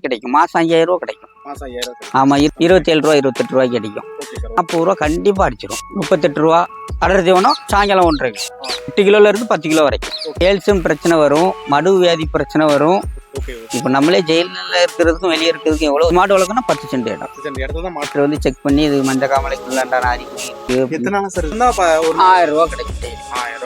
கிடைக்கும். மாசம் ஐயாயிரம் ரூபா கிடைக்கும். மாசம் ஐயாயிரம் ரூபாய். ஆமா இரு- இருபத்தேழு ரூபா இருபத்தெட்டு ரூபாய்க்கு கிடைக்கும். நாற்பது ரூபா கண்டிப்பா அடிச்சிடும் முப்பத்தெட்டு ரூபா அடர் தீவனம் சாயங்காலம் ஒன்றரை எட்டு கிலோல இருந்து பத்து கிலோ வரைக்கும். கேல்சியம் பிரச்சனை வரும் மடு வியாதி பிரச்சனை வரும். இப்போ நம்மளே ஜெயிலில் இருக்கிறதுக்கும் வெளியே இருக்கிறதுக்கும் எவ்வளோ மாடு வளர்க்கணும் பத்து சென்ட் இடம். மாட்டு வந்து செக் பண்ணி இது மஞ்ச காமலைக்கு உள்ளாண்டான ஒரு ஆயிரம் ரூபா கிடைக்கும்.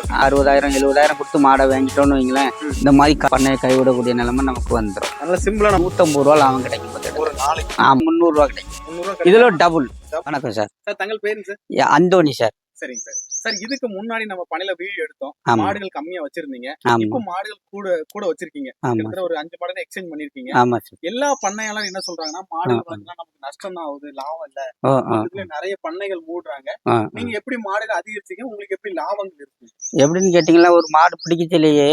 அறுபதாயிரம் எழுபதாயிரம் கொடுத்து மாடை வாங்கிட்டோம்னு வைங்களேன் இந்த மாதிரி பண்ணையை கைவிடக்கூடிய நிலைமை நமக்கு வந்துடும் நல்ல சிம்பிளா நம்ம நூற்றம்பது ரூபா லாபம் கிடைக்கும். ஒரு நாளைக்கு. ஆ முந்நூறுரூவா கிடைக்கும். இதுல டபுள் வணக்கம் சார். சார் தங்கள் பேருங்க சார். அந்தோணி சார். சரிங்க சார். சார் இதுக்கு முன்னாடி நம்ம பண்ணையில வீடியோ எடுத்தோம். மாடுகள் கம்மியா வச்சிருந்தீங்க. இப்போ மாடுகள் கூட கூட வச்சிருக்கீங்க. கிட்டத்தட்ட ஒரு அஞ்சு மாடுகள் எக்ஸ்சேஞ்ச் பண்ணிருக்கீங்க. எல்லா பண்ணையாளரும் என்ன சொல்றாங்கன்னா மாடுகள் நமக்கு நஷ்டம் தான் ஆகுது லாபம் இல்ல. இதுல நிறைய பண்ணைகள் மூடுறாங்க. நீங்க எப்படி மாடுகள் அதிகரிச்சீங்க? உங்களுக்கு எப்படி லாபங்கள் இருக்கு? எப்படின்னு கேட்டிங்கன்னா ஒரு மாடு பிடிக்கச்சிலேயே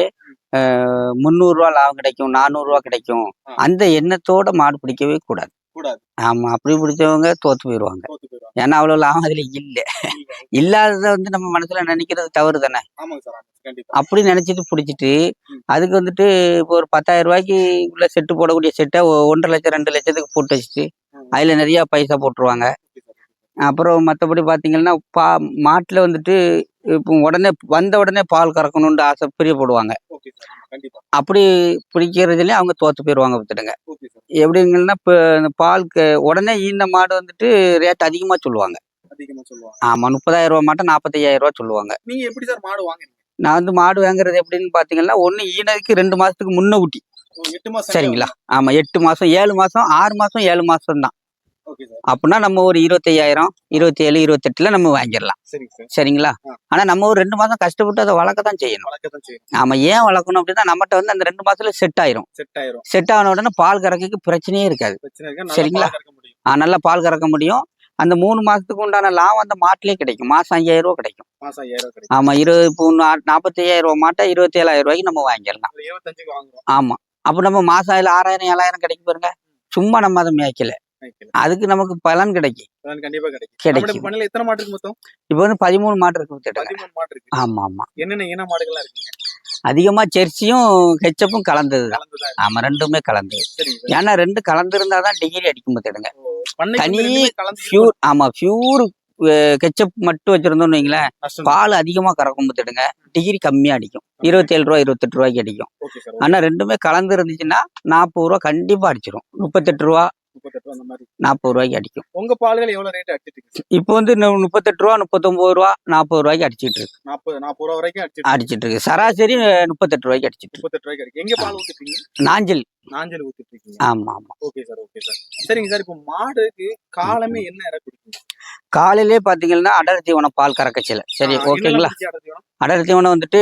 முந்நூறுரூவா லாபம் கிடைக்கும் நானூறுரூவா கிடைக்கும். ஆ. அந்த எண்ணத்தோட மாடு பிடிக்கவே கூடாது. கூடாது. ஆமா அப்படி பிடிச்சவங்க தோத்து போயிடுவாங்க ஏன்னா அவ்வளவு லாபம் அதுல இல்ல. இல்லாதத வந்து நம்ம மனசுல நினைக்கிறது தவறு தானே அப்படி நினைச்சிட்டு பிடிச்சிட்டு. அதுக்கு வந்துட்டு இப்போ ஒரு பத்தாயிரம் ரூபாய்க்கு உள்ள செட்டு போடக்கூடிய செட்டை ஒன்றரை லட்சம் ரெண்டு லட்சத்துக்கு போட்டு வச்சுட்டு. அதுல நிறைய பைசா போட்டுருவாங்க. அப்புறம் மற்றபடி பார்த்தீங்கன்னா பா மாட்டில் வந்துட்டு இப்போ உடனே வந்த உடனே பால் கறக்கணும்னு ஆசை பிரியப்படுவாங்க. அப்படி பிடிக்கிறதுலேயே அவங்க தோத்து போயிடுவாங்க பார்த்துடுங்க சார். எப்படிங்கன்னா இப்போ இந்த பால் உடனே ஈந்த மாடு வந்துட்டு ரேட் அதிகமாக சொல்லுவாங்க. ஆமாம் முப்பதாயிரம் ரூபா மாட்டை நாற்பத்தையாயிரம் ரூபா சொல்லுவாங்க. நீங்க எப்படி சார் மாடு வாங்குறீங்க? நான் வந்து மாடு வாங்குறது எப்படின்னு பார்த்தீங்கன்னா ஒன்று ஈனதுக்கு ரெண்டு மாதத்துக்கு முன்ன ஊட்டி. சரிங்களா? ஆமாம் எட்டு மாதம் ஏழு மாதம் ஆறு மாதம் ஏழு மாதம் தான் அப்படின்னா நம்ம ஒரு இருபத்தையாயிரம் இருபத்தி ஏழு இருபத்தெட்டில் நம்ம வாங்கிடலாம். சரிங்க சார் சரிங்களா. ஆனா நம்ம ஒரு ரெண்டு மாசம் கஷ்டப்பட்டு அதை வளர்க்க தான் செய்யணும். நாம ஏன் வளர்க்கணும் அப்படின்னா நம்மகிட்ட வந்து அந்த ரெண்டு மாசத்துல செட் ஆயிரும். செட் ஆன உடனே பால் கறக்கைக்கு பிரச்சனையே இருக்காது. சரிங்களா? நல்லா பால் கறக்க முடியும். அந்த மூணு மாசத்துக்கு உண்டான லாபம் அந்த மாட்டிலே கிடைக்கும். மாசம் ஐயாயிரம் ரூபாய் கிடைக்கும். ஆமா இருபது இப்போ நாற்பத்தி ஐயாயிரம் ரூபாய் மாட்டை இருபத்தி ஏழாயிரம் ரூபாய்க்கு நம்ம வாங்கிடலாம். ஆமா. அப்ப நம்ம மாசம் அதுல ஆறாயிரம் ஏழாயிரம் கிடைக்கும் பாருங்க. சும்மா நம்ம அதை மேய்க்கல. அதுக்கு நமக்கு பலன் கிடைக்கும். கண்டிப்பா கிடைக்கும். பண்ணையில எத்தனை மாடு இருக்கு மொத்தம்? இப்போ வந்து பதிமூணு மாடு இருக்கு பதிமூணு மாடு இருக்கு. ஆமா ஆமா என்னென்ன இன மாடுகள்லாம் இருக்குங்க? அதிகமா ஜெர்சியும் ஹெச்சப்பும் கலந்ததுதான். கலந்துதான் ஆமா ரெண்டுமே கலந்தது. ஏன்னா ரெண்டு கலந்துருந்தா தான் டிகிரி அடிக்கும் பார்த்துடுங்க தனி கலந்து பியூர் ஆமா பியூர் கெச்சப் மட்டும் வச்சிருந்தோம்னு வைங்களேன் பால் அதிகமா கறக்கும் பார்த்துடுங்க டிகிரி கம்மியா அடிக்கும். இருபத்தேழு ரூபா இருபத்தெட்டு ரூபாய்க்கு அடிக்கும். ஆனா ரெண்டுமே கலந்து இருந்துச்சுன்னா நாற்பது ரூபா கண்டிப்பா அடிச்சிடும் முப்பத்தெட்டு ரூபா முப்பத்தெட்டு ரூபா அந்த மாதிரி. நாற்பது ரூபாய்க்கு அடிக்கும். உங்க பால்கள் எவ்வளவு ரேட் அடிச்சிட்டு இருக்கு இப்போ வந்து முப்பத்தெட்டு ரூபா முப்பத்தொன்பது ரூபா நாற்பது ரூபாய்க்கு அடிச்சிட்டு இருக்கு நாற்பது நாற்பது ரூபா வரைக்கும் அடிச்சிட்டு அடிச்சிட்டு இருக்கு சராசரி முப்பத்தெட்டு ரூபாய்க்கு அடிச்சிட்டு முப்பத்தெட்டு ரூபாய்க்கு இருக்கு எங்க பால் ஊத்திட்டீங்க? நாஞ்சல். நாஞ்சல் ஊத்திட்டு இருக்கீங்க ஆமா ஆமா. ஓகே சார் ஓகே சார் சரிங்க சார் இப்போ மாடுக்கு காலமே என்ன இற குடிக்கும் காலையிலே பாத்தீங்கன்னா அடர் தீவனம் பால் கறக்கச்சில. சரி ஓகேங்களா? அடர் தீவனம் வந்துட்டு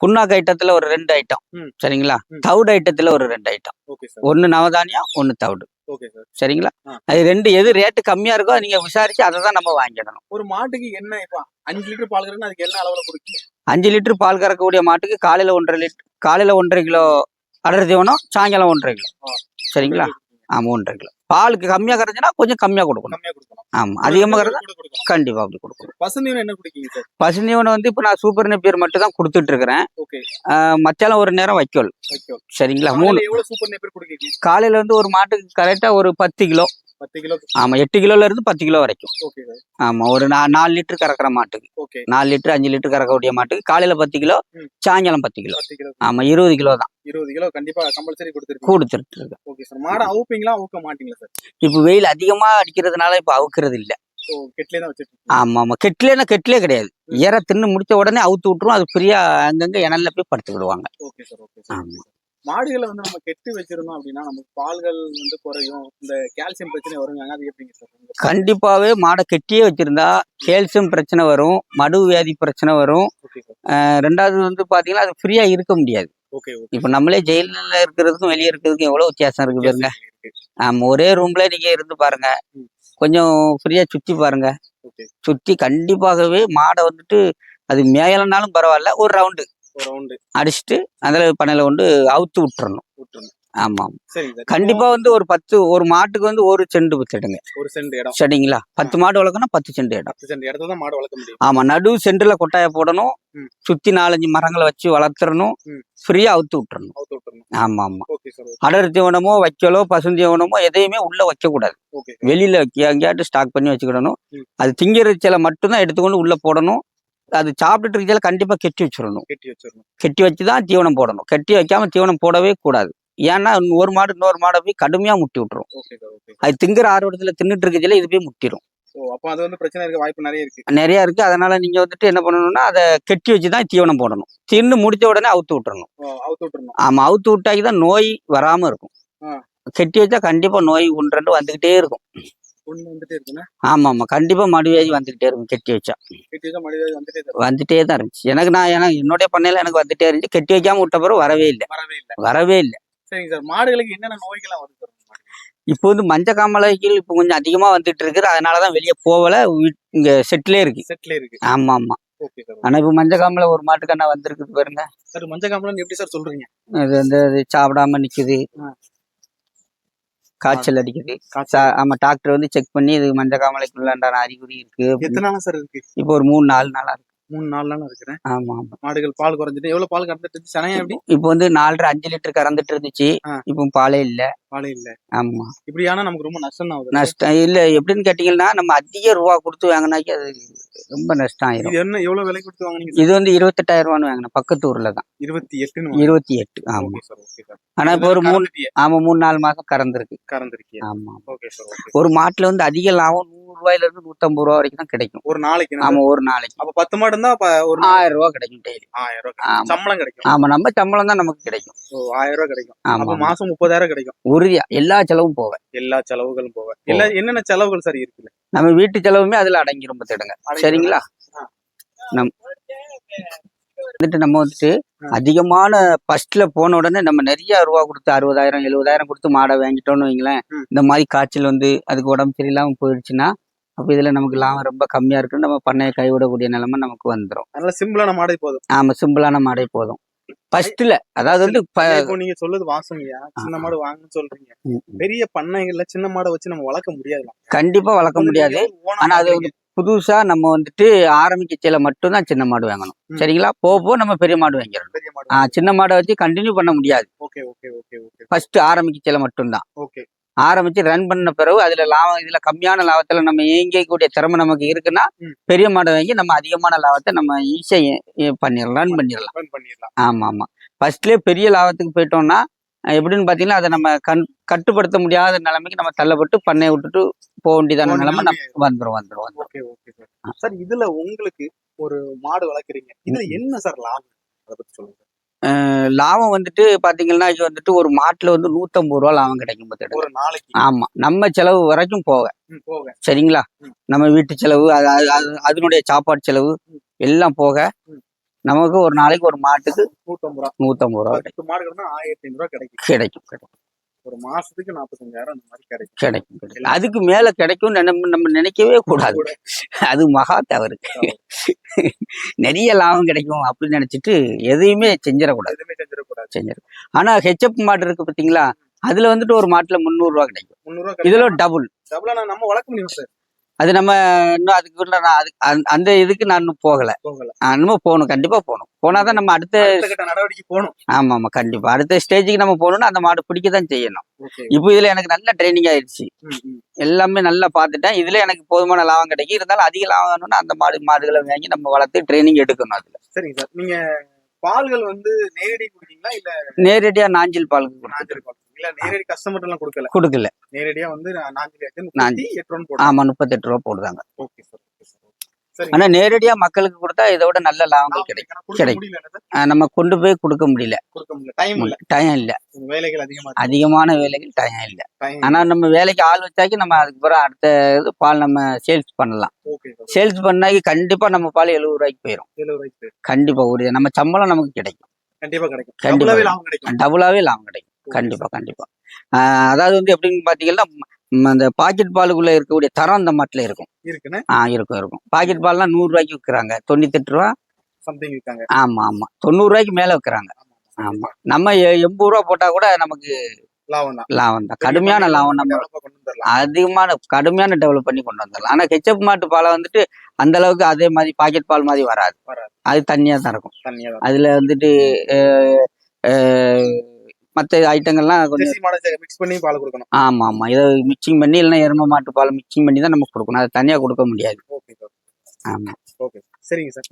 புண்ணாக்கு ஐட்டத்துல ஒரு ரெண்டு ஐட்டம். சரிங்களா. தவிடு ஐட்டத்துல ஒரு ரெண்டு ஐட்டம். ஒன்னு நவதானியம் ஒன்னு தவிடு. சரிங்களா. அது ரெண்டு எது ரேட்டு கம்மியா இருக்கோ நீங்க விசாரிச்சு அதை தான் நம்ம வாங்கிடணும். ஒரு மாட்டுக்கு என்ன இப்போ அஞ்சு லிட்டர் பால் கறக்குன்னா அதுக்கு என்ன அளவுல குடிக்கும் அஞ்சு லிட்டர் பால் கறக்கக்கூடிய மாட்டுக்கு காலையில ஒன்றரை லிட்டர் காலையில ஒன்றரை கிலோ அடர் தீவனம் சாயங்காலம் ஒன்றரை கிலோ. சரிங்களா? ஆமா ஒன்றரை கிலோ பாலுக்கு கம்மியா கறந்துச்சுன்னா கொஞ்சம் கம்மியா கொடுக்கணும். கம்மியா கொடுக்கணும். ஆமா அதிகமா கறந்தா கூட கொடுக்கணும். கண்டிப்பா அப்படி கொடுக்கணும். பசுந்தீவனம் என்ன குடிக்கீங்க பசுந்தீவனம் வந்து இப்போ நான் சூப்பர் நெப்பியர் மட்டும் தான் கொடுத்துட்டு இருக்கிறேன். மத்தியானம் ஒரு நேரம் வைக்கோல். சரிங்களா? மூணு காலையில வந்து ஒரு மாட்டுக்கு கரெக்டா ஒரு பத்து கிலோ. பத்து கிலோ ஆமா எட்டு கிலோல இருந்து பத்து கிலோ வரைக்கும். ஆமா ஒரு நாலு லிட்டர் கறக்கிற மாட்டுக்கு. நாலு லிட்டர் அஞ்சு லிட்டர் கறக்கக்கூடிய மாட்டுக்கு. காலையில பத்து கிலோ. சாயங்காலம் பத்து கிலோ. ஆமா இருபது கிலோ தான். இருபது கிலோ கண்டிப்பா கம்பல்சரி கொடுத்துட்டு இருக்கு ஓகே சார். மாடை அவுப்பீங்களா அவுக்க மாட்டீங்களா சார்? இப்போ வெயில் அதிகமா அடிக்கிறதுனால இப்போ அவுக்கிறது இல்ல. ஆமா ஆமா. கெட்டிலேனா கெட்டிலே கிடையாது. ஈர தின்னு முடிச்ச உடனே அவுத்து விட்டுரும். அது ஃப்ரீயா அங்கங்க இணல்ல போய் படுத்துக்கிடுவாங்க ஆமா. மாடுகளை வந்து நம்ம கெட்டு வச்சிருந்தோம் அப்படின்னா நமக்கு பால்கள் வந்து குறையும். இந்த கால்சியம் பிரச்சனை வருங்க. அது எப்படிங்க சார் கண்டிப்பாவே மாடை கெட்டியே வச்சிருந்தா கேல்சியம் பிரச்சனை வரும் மடு வியாதி பிரச்சனை வரும். ரெண்டாவது வந்து பாத்தீங்கன்னா அது ஃப்ரீயா இருக்க முடியாது. ஓகே இப்போ நம்மளே ஜெயிலில் இருக்கிறதுக்கும் வெளியே இருக்கிறதுக்கும் எவ்வளவு வித்தியாசம் இருக்கு பாருங்க. இருக்கு. ஆமா ஒரே ரூம்ல நீங்க இருந்து பாருங்க. கொஞ்சம் ஃப்ரீயா சுத்தி பாருங்க. சுத்தி கண்டிப்பாகவே மாடை வந்துட்டு அது மேயலனாலும் பரவாயில்ல ஒரு ரவுண்டு அடிச்சுட்டு அதில் பண்ணையில கொண்டு அவுத்து விட்டுறணும். விட்டுருணும் ஆமா. சரிங்க சார் கண்டிப்பா வந்து ஒரு பத்து ஒரு மாட்டுக்கு வந்து ஒரு செண்டு வித்துடுங்க. ஒரு சென்ட் இடம். சரிங்களா? பத்து மாடு வளர்க்கணும் பத்து செண்டு இடம். பத்து சென்ட் இடத்துல தான் மாடு வளர்க்க முடியும். ஆமா நடு சென்டர்ல கொட்டாய போடணும். சுத்தி நாலஞ்சு மரங்களை வச்சு வளர்த்துறணும் ம். ஃப்ரீயா அவுத்து விட்டுறணும். அவுத்து விட்டுறணும். ஆமா ஆமா. ஓகே சார் அடர் தீவனமோ வைக்கலோ பசுந்தீவனமோ எதையுமே உள்ள வைக்க கூடாது ஓகே. வெளியில வைக்க- ஸ்டாக் பண்ணி வச்சுக்கிடணும். அது திங்கிற சில மட்டும்தான் எடுத்துக்கொண்டு உள்ள போடணும். அது சாப்பிட்டுட்டு இருக்கல கண்டிப்பா கெட்டி வச்சிடணும். கட்டி வச்சிடணும். கெட்டி வச்சு தான் தீவனம் போடணும். கெட்டி வைக்காம தீவனம் போடவே கூடாது. ஏன்னா ஒரு மாடு இன்னொரு மாடை போய் கடுமையா முட்டி விட்டுரும். அது திங்கிற ஆர்வத்துல தின்னுட்டு இருக்கச்சுல இது போய் முட்டிடும் அப்போ அது வந்து பிரச்சனை இருக்க வாய்ப்பு நிறைய இருக்கு. நிறைய இருக்கு. அதனால நீங்க வந்துட்டு என்ன பண்ணணும்னா அதை கெட்டி வச்சு தான் தீவனம் போடணும். தின்னு முடிச்ச உடனே அவுத்து விட்டுறணும். அவுத்து விட்டுறணும். ஆமா அவுத்து விட்டாக்கி தான் நோய் வராம இருக்கும். கெட்டி வச்சா கண்டிப்பா நோய் ஒன்று ரெண்டு வந்துகிட்டே இருக்கும். ஒண்ணு வந்துட்டே இருக்குன்னா? ஆமா ஆமா கண்டிப்பா மடுவேதி வந்துகிட்டே இருக்கும். கெட்டி வச்சா. கட்டி வச்சா வந்துட்டே இருக்கு. வந்துட்டே தான் இருந்துச்சு. எனக்கு நான் எனக்கு என்னுடைய பண்ணையில எனக்கு வந்துட்டே இருந்துச்சு. கெட்டி வைக்காம விட்ட பிறகு வரவே இல்லை. வரவே இல்லை. வரவே இல்லை. சரிங்க சார். மாடுகளுக்கு என்னென்ன நோய்கள்லாம் வருது இப்போ வந்து மஞ்ச காமலைகள் இப்போ கொஞ்சம் அதிகமா வந்துட்டு இருக்குது. அதனாலதான் வெளியே போகல. இங்க செட்டிலே இருக்கு. செட்ல இருக்கு. ஆமா ஆமா ஆனா இப்போ மஞ்ச காமலை ஒரு மாட்டுக்கண்ணா வந்திருக்குது பாருங்க. சார் மஞ்ச காம்பளம் எப்படி சார் சொல்றீங்க? அது வந்து சாப்பிடாம நிக்குது. காய்ச்சல் அடிக்குது. சா- ஆமா டாக்டர் வந்து செக் பண்ணி இது மஞ்ச காமலைக்குள்ளாண்டான அறிகுறி இருக்கு. எத்தனை நாள் சார் இருக்கு? இப்போ ஒரு மூணு நாலு நாளா இருக்கு. மூணு நாலு நாள் இருக்கிறேன். ஆமா ஆமா. மாடுகள் பால் குறைஞ்சிட்டு எவ்வளவு பால் கறந்துட்டு இருந்துச்சு? சனையா எப்படி? இப்போ வந்து நாலரை அஞ்சு லிட்டர் கறந்துட்டு இருந்துச்சு. ஆ. இப்போ பாலே இல்ல. பாலே இல்ல. ஆமா. இப்படியானா நமக்கு ரொம்ப நஷ்டம் ஆகுது. நஷ்டம். இல்ல எப்படின்னு கேட்டீங்கன்னா நம்ம அதிக ரூபா கொடுத்து வாங்கினாக்கி அது ரொம்ப நஷ்டம் ஆயிரும் இது என்ன எவ்வளவு விலை கொடுத்து வாங்குனீங்க இது வந்து இருபத்தெட்டாயிரம் ரூபான்னு வாங்கினேன் பக்கத்து ஊர்ல தான். இருபத்தி எட்டுன்னு இருபத்தி எட்டு ஆமா. ஆனா இப்போ ஒரு மூணு ஆமா மூணு நாலு மாசம் கறந்துருக்கு. கறந்துருக்கீங்க ஆமா. ஓகே சார் ஓகே ஒரு மாட்டுல வந்து அதிக லாபம் நூறு ரூபாயில இருந்து நூத்தம்பது ரூபா வரைக்கும் தான் கிடைக்கும். ஒரு நாளைக்கு ஆமா ஒரு நாளைக்கு. அப்ப பத்து மாடு இருந்தா ஒரு ஆயிரம் ரூபாய் கிடைக்கும் டெய்லி ஆயிரம் ரூபாய். சம்பளம் கிடைக்கும். ஆமா நம்ம சம்பளம் தான் நமக்கு கிடைக்கும். ஆயிரம் ரூபாய் கிடைக்கும். ஆமா மாசம் முப்பதாயிரம் கிடைக்கும். உறுதியா எல்லா செலவும் போவேன். எல்லா செலவுகளும் போக எல்லா என்னென்ன செலவுகள் சார் இருக்குல்ல? நம்ம வீட்டு செலவுமே அதுல அடங்கிரும் பார்த்துடுங்க சரிங்களா. நம் வந்துட்டு நம்ம வந்துட்டு. அதிகமான ஃபர்ஸ்ட்ல போன உடனே நம்ம நிறைய ரூபா கொடுத்து அறுபதாயிரம் எழுபதாயிரம் கொடுத்து மாடை வாங்கிட்டோம்னு வைங்களேன். இந்த மாதிரி காய்ச்சல் வந்து அதுக்கு உடம்பு சரியில்லாம போயிடுச்சுன்னா அப்ப இதுல நமக்கு லாபம் ரொம்ப கம்மியா இருக்கு நம்ம பண்ணையை கைவிடக்கூடிய நிலைமை நமக்கு வந்துடும் அதனால சிம்பிளான மாடை போதும். ஆமா சிம்பிளான மாடே போதும். ஃபர்ஸ்ட்ல அதாவது வந்து இப்போ நீங்க சொல்லுது வாசனையா? சின்ன மாடு வாங்கன்னு சொல்றீங்க. பெரிய பண்ணைகள்ல சின்ன மாடை வச்சு நம்ம வளர்க்க முடியாது கண்டிப்பா வளர்க்க முடியாது. ஆனா அது வந்து புதுசா நம்ம வந்துட்டு ஆரம்பிக்கச்சல மட்டும்தான் சின்ன மாடு வாங்கணும். சரிங்களா? போக போக நம்ம பெரிய மாடு வாங்கிடணும். பெரிய மாடு ஆ, சின்ன மாடை வச்சு கண்டினியூ பண்ண முடியாது. Okay okay okay okay. First ஆரம்பிக்கச்சல மட்டும்தான். ஓகே. ஆரம்பிச்சு ரன் பண்ண பிறகு அதுல லாபம் இதுல கம்மியான லாபத்துல நம்ம இயங்கக்கூடிய திறமை நமக்கு இருக்குன்னா. பெரிய மாடை வாங்கி நம்ம அதிகமான லாபத்தை நம்ம ஈஸியா பண்ணிடலாம் ரன் பண்ணிடலாம். ஆமா ஆமா. ஃபர்ஸ்ட்லயே பெரிய லாபத்துக்கு போயிட்டோம்னா எப்படின்னு பாத்தீங்கன்னா அதை நம்ம கண் கட்டுப்படுத்த முடியாத நிலைமைக்கு நம்ம தள்ளப்பட்டு பண்ணையை விட்டுட்டு போக வேண்டியதான நிலைமை நம்ம ஓகே ஓகே சார் இதுல உங்களுக்கு ஒரு மாடு வளர்க்குறீங்க. இதுல என்ன சார் லாபம்? அதை பத்தி சொல்லுங்க லாபம் வந்துட்டு பாத்தீங்கன்னா இது வந்துட்டு ஒரு மாட்டுல வந்து நூத்தம்பது ரூபா லாபம் கிடைக்கும் ஒரு நாளைக்கு? ஆமா. நம்ம செலவு வரைக்கும் போக. சரிங்களா. நம்ம வீட்டு செலவு அது அது- அது- அதனுடைய சாப்பாடு செலவு. எல்லாம் போக. நமக்கு ஒரு நாளைக்கு ஒரு மாட்டுக்கு நூத்தம்பது ரூபா. நூத்தம்பது ரூபா கிடைக்கும். கிடைக்கும் கிடைக்கும். ஒரு மாசத்துக்கு நாற்பத்தஞ்சாயிரம் அந்த மாதிரி கிடைக்கும். கிடைக்கும் கிடைக்கும். அதுக்கு மேல கிடைக்கும் நம்ம நம்ம நினைக்கவே கூடாது. அது மகா தவறு. நிறைய லாபம் கிடைக்கும் அப்படின்னு நினைச்சிட்டு எதையுமே செஞ்சிடக்கூடாது. எதுவுமே செஞ்சிடக்கூடாது. செஞ்சிடும் ஆனா ஹெச்எப் மாடு இருக்கு பாத்தீங்களா? அதுல வந்துட்டு ஒரு மாட்டுல முந்நூறு ரூபா கிடைக்கும். முந்நூறு இதுல டபுள் டபுளா நம்ம வளர்க்க முடியும் சார் அது நம்ம இன்னும் அதுக்குள்ள நான் அது அந்த- இதுக்கு நான் இன்னும் போகல. இன்னும் போகணும் கண்டிப்பா போகணும். போனாதான் நம்ம அடுத்த நடவடிக்கை போகணும். ஆமா ஆமா கண்டிப்பா. அடுத்த ஸ்டேஜுக்கு நம்ம போகணும்னா அந்த மாடு பிடிக்க தான் செய்யணும். இப்போ இதுல எனக்கு நல்ல ட்ரைனிங் ஆயிடுச்சு. எல்லாமே நல்லா பார்த்துட்டேன். இதுல எனக்கு போதுமான லாபம் கிடைக்கும். இருந்தாலும் அதிக லாபம் வேணும்னா அந்த மாடு மாடுகளை வாங்கி நம்ம வளர்த்து ட்ரைனிங் எடுக்கணும் அதுல. சரிங்க சார். நீங்க பால்கள் வந்து நேரடி குடிக்கீங்களா இல்ல நேரடியா நாஞ்சில் கொடுத்து- நாஞ்சல்? நேரடி கஸ்டமர் எல்லாம் கொடுக்கல. கொடுக்கல. நேரடியா வந்து. முப்பத்தி எட்டு ரூபா ஆமா முப்பத்தெட்டு ரூபா போடுறாங்க. ஓகே சார் ஆனா நேரடியா மக்களுக்கு கொடுத்தா இதை விட நல்ல லாபங்கள் கிடைக்கும். கொடுக்க கிடைக்கும். நம்ம கொண்டு போய் கொடுக்க முடியல. டைம் இல்ல. டைம் இல்ல. வேலைகள். அதிகமான வேலைகள் டைம் இல்ல. ஆனா நம்ம வேலைக்கு ஆள் வச்சாக்கி நம்ம அதுக்கு பிறகு அடுத்த இது பால் நம்ம சேல்ஸ் பண்ணலாம். சேல்ஸ் பண்ணாக்கி கண்டிப்பா நம்ம பால் எழுபது ரூபாய்க்கு போயிடும் கண்டிப்பா ஒரு நம்ம சம்பளம் நமக்கு கிடைக்கும். கண்டிப்பா லாபம் கிடைக்கும். டபுளாவே லாபம் கிடைக்கும். கண்டிப்பா கண்டிப்பா. அதாவது வந்து எப்படின்னு பாத்தீங்கன்னா அந்த பாக்கெட் பாலுக்குள்ள இருக்கக்கூடிய தரம் அந்த மாட்டுல இருக்கும். ஆ இருக்கும் இருக்கும். பாக்கெட் பால்லாம் நூறு ரூபாய்க்கு விற்கிறாங்க தொண்ணூத்தெட்டு ரூபா? சம்திங் இருக்காங்க ஆமா ஆமா. தொண்ணூறு ரூபாய்க்கு மேல விற்கிறாங்க ஆமா நம்ம எண்பது ரூபா போட்டா கூட நமக்கு லாபம் தான். லாபம் தான். கடுமையான லாபம் நம்ம அதிகமான கடுமையான டெவலப் பண்ணி கொண்டு வந்துடலாம் ஆனா கெச்சப் மாட்டு பாலை வந்துட்டு அந்த அளவுக்கு அதே மாதிரி பாக்கெட் பால் மாதிரி வராது. அது தண்ணியா தான் இருக்கும். அதுல வந்துட்டு மத்த ஐட்டங்கள்லாம் கொஞ்சம் மிக்ஸ் பண்ணி பால் கொடுக்கணும். ஆமா ஆமா. இதை மிக்சிங் பண்ணி இல்லைன்னா எரும மாட்டு பால் மிக்சிங் பண்ணி தான் நமக்கு கொடுக்கணும். அதை தனியா கொடுக்க முடியாது. ஓகே சார் ஆமா. ஓகே சரிங்க சார்